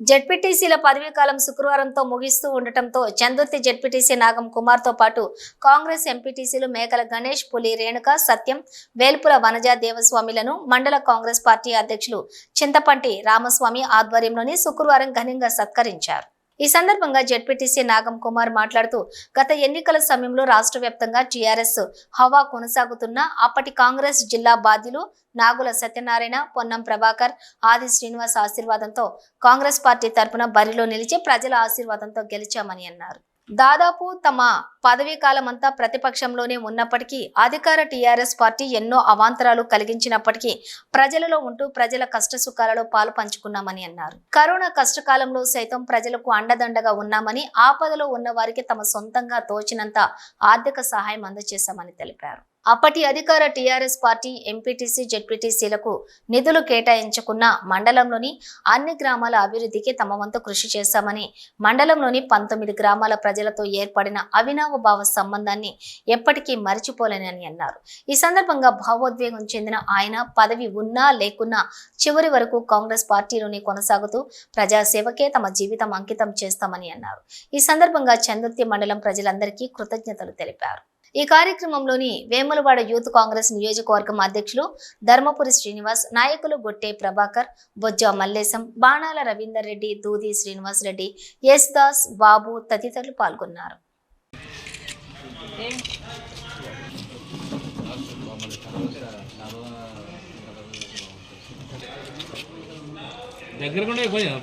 జడ్పీటీసీల పదవీ కాలం శుక్రవారంతో ముగిస్తూ ఉండటంతో చందుర్తి జడ్పీటీసీ నాగం కుమార్తో పాటు కాంగ్రెస్ ఎంపీటీసీలు మేకల గణేష్ పులి రేణుక సత్యం వేల్పుల వనజా దేవస్వామిలను మండల కాంగ్రెస్ పార్టీ అధ్యక్షులు చింతపంటి రామస్వామి ఆధ్వర్యంలోని శుక్రవారం ఘనంగా సత్కరించారు. ఈ సందర్భంగా జడ్పీటీసీ నాగం కుమార్ మాట్లాడుతూ గత ఎన్నికల సమయంలో రాష్ట్ర వ్యాప్తంగా టీఆర్ఎస్ హవా కొనసాగుతున్న అప్పటి కాంగ్రెస్ జిల్లా బాధ్యులు నాగుల సత్యనారాయణ పొన్నం ప్రభాకర్ ఆది శ్రీనివాస్ ఆశీర్వాదంతో కాంగ్రెస్ పార్టీ తరపున బరిలో నిలిచి ప్రజల ఆశీర్వాదంతో గెలిచామని అన్నారు. దాదాపు తమ పదవీ కాలమంతా ప్రతిపక్షంలోనే ఉన్నప్పటికీ అధికార టీఆర్ఎస్ పార్టీ ఎన్నో అవాంతరాలు కలిగించినప్పటికీ ప్రజలలో ఉంటూ ప్రజల కష్ట సుఖాలలో పాలు పంచుకున్నామని అన్నారు. కరోనా కష్టకాలంలో సైతం ప్రజలకు అండదండగా ఉన్నామని ఆపదలో ఉన్న వారికి తమ సొంతంగా తోచినంత ఆర్థిక సహాయం అందజేశామని తెలిపారు. అప్పటి అధికార టీఆర్ఎస్ పార్టీ ఎంపీటీసీ జెడ్పీటీసీలకు నిధులు కేటాయించుకున్న మండలంలోని అన్ని గ్రామాల అభివృద్ధికి తమ వంతు కృషి చేశామని మండలంలోని పంతొమ్మిది గ్రామాల ప్రజలతో ఏర్పడిన అవినావభావ సంబంధాన్ని ఎప్పటికీ మరిచిపోలేనని అన్నారు. ఈ సందర్భంగా భావోద్వేగం చెందిన ఆయన పదవి ఉన్నా లేకున్నా చివరి వరకు కాంగ్రెస్ పార్టీలోనే కొనసాగుతూ ప్రజాసేవకే తమ జీవితం అంకితం చేస్తామని అన్నారు. ఈ సందర్భంగా చందుర్తి మండలం ప్రజలందరికీ కృతజ్ఞతలు తెలిపారు. ఈ కార్యక్రమంలోని వేములవాడ యూత్ కాంగ్రెస్ నియోజకవర్గం అధ్యక్షులు ధర్మపురి శ్రీనివాస్ నాయకులు గొట్టే ప్రభాకర్ బొజ్జ మల్లేశం బాణాల రవీందర్ రెడ్డి దూది శ్రీనివాస్ రెడ్డి ఎస్ దాస్ బాబు తదితరులు పాల్గొన్నారు. దగ్గర కూడా కొంచెం.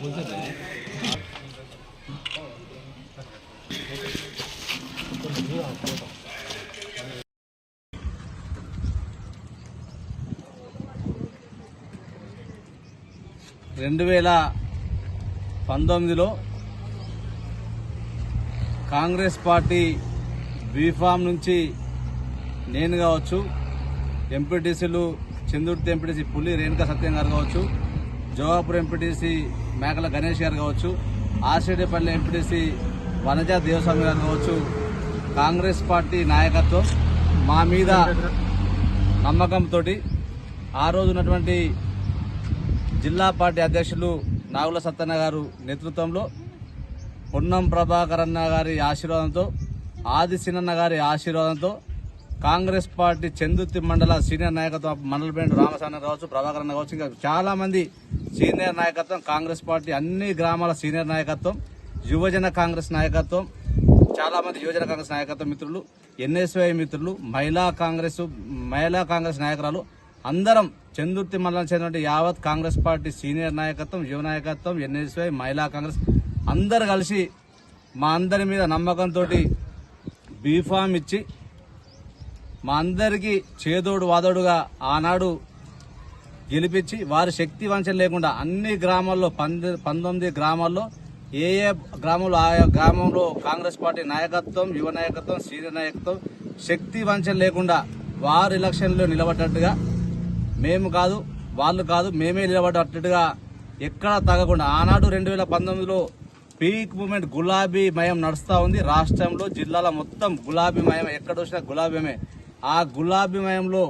రెండు వేల పంతొమ్మిదిలో కాంగ్రెస్ పార్టీ బీఫామ్ నుంచి నేను కావచ్చు ఎంపీటీసీలు చందుర్తి ఎంపీటీసీ పులి రేణుకా సత్యం గారు కావచ్చు జోగాపూర్ ఎంపీటీసీ మేకల గణేష్ గారు కావచ్చు ఆసిరెడ్డిపల్లి ఎంపీటీసీ వనజా దేవస్వామి గారు కావచ్చు కాంగ్రెస్ పార్టీ నాయకత్వం మా మీద నమ్మకంతో ఆ రోజు ఉన్నటువంటి జిల్లా పార్టీ అధ్యక్షులు నాగుల సత్తన్న గారు నేతృత్వంలో పొన్నం ప్రభాకర్ అన్న గారి ఆశీర్వాదంతో ఆది సినన్న గారి ఆశీర్వాదంతో కాంగ్రెస్ పార్టీ చందుర్తి మండల సీనియర్ నాయకత్వం మండల బెండు రామసాన్న కావచ్చు ప్రభాకర్ అన్న కావచ్చు ఇంకా చాలామంది సీనియర్ నాయకత్వం కాంగ్రెస్ పార్టీ అన్ని గ్రామాల సీనియర్ నాయకత్వం యువజన కాంగ్రెస్ నాయకత్వం చాలామంది యువజన కాంగ్రెస్ నాయకత్వం మిత్రులు ఎన్ఎస్వై మిత్రులు మహిళా కాంగ్రెస్ మహిళా కాంగ్రెస్ నాయకురాలు అందరం చందుర్తి మండలం చెందిన యావత్ కాంగ్రెస్ పార్టీ సీనియర్ నాయకత్వం యువ నాయకత్వం ఎన్ఎస్వై మహిళా కాంగ్రెస్ అందరు కలిసి మా అందరి మీద నమ్మకంతో బీఫామ్ ఇచ్చి మా అందరికీ చేదోడు వాదోడుగా ఆనాడు గెలిపించి వారి శక్తి వంచన లేకుండా అన్ని గ్రామాల్లో పంద పంతొమ్మిది గ్రామాల్లో ఏ ఏ గ్రామంలో ఆయా గ్రామంలో కాంగ్రెస్ పార్టీ నాయకత్వం యువ నాయకత్వం సీనియర్ నాయకత్వం శక్తి వంచన లేకుండా వారు ఎలక్షన్లో నిలబడ్డట్టుగా మేము కాదు వాళ్ళు కాదు మేమే నిలబడేటట్టుగా ఎక్కడ తగ్గకుండా ఆనాడు రెండు వేల పంతొమ్మిదిలో పీక్ మూమెంట్ గులాబీ మయం నడుస్తూ ఉంది. రాష్ట్రంలో జిల్లాల మొత్తం గులాబీ మయం ఎక్కడ వచ్చినా గులాబీమే ఆ గులాబీ మయంలో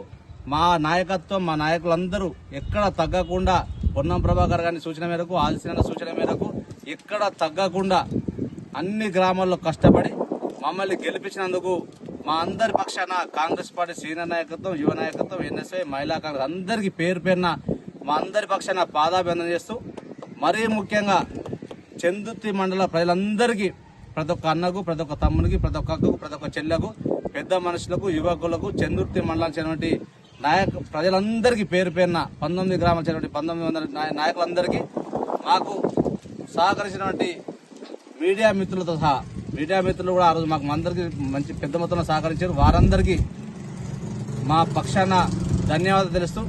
మా నాయకత్వం మా నాయకులందరూ ఎక్కడ తగ్గకుండా పొన్నం ప్రభాకర్ గారి సూచన మేరకు ఆదిశీన సూచన మేరకు ఎక్కడ తగ్గకుండా అన్ని గ్రామాల్లో కష్టపడి మమ్మల్ని గెలిపించినందుకు మా అందరి పక్షాన కాంగ్రెస్ పార్టీ సీనియర్ నాయకత్వం యువ నాయకత్వం ఎన్ఎస్ఐ మహిళా కాంగ్రెస్ అందరికీ పేరు పేరున మా అందరి పక్షాన పాదాభివందన చేస్తూ మరీ ముఖ్యంగా చందుర్తి మండల ప్రజలందరికీ ప్రతి ఒక్క అన్నకు ప్రతి ఒక్క తమ్మునికి ప్రతి ఒక్క అక్కకు ప్రతి ఒక్క చెల్లెకు పెద్ద మనుషులకు యువకులకు చందుర్తి మండలం చెందినటువంటి నాయక ప్రజలందరికీ పేరు పేరున పంతొమ్మిది గ్రామాలు చెందినటువంటి పంతొమ్మిది వందల నాయకులందరికీ మాకు సహకరించినటువంటి మీడియా మిత్రులతో సహా మీడియా మిత్రులు కూడా ఆ రోజు మాకు అందరికీ మంచి పెద్ద మొత్తంలో సహకరించారు. వారందరికీ మా పక్షాన ధన్యవాదాలు తెలుస్తూ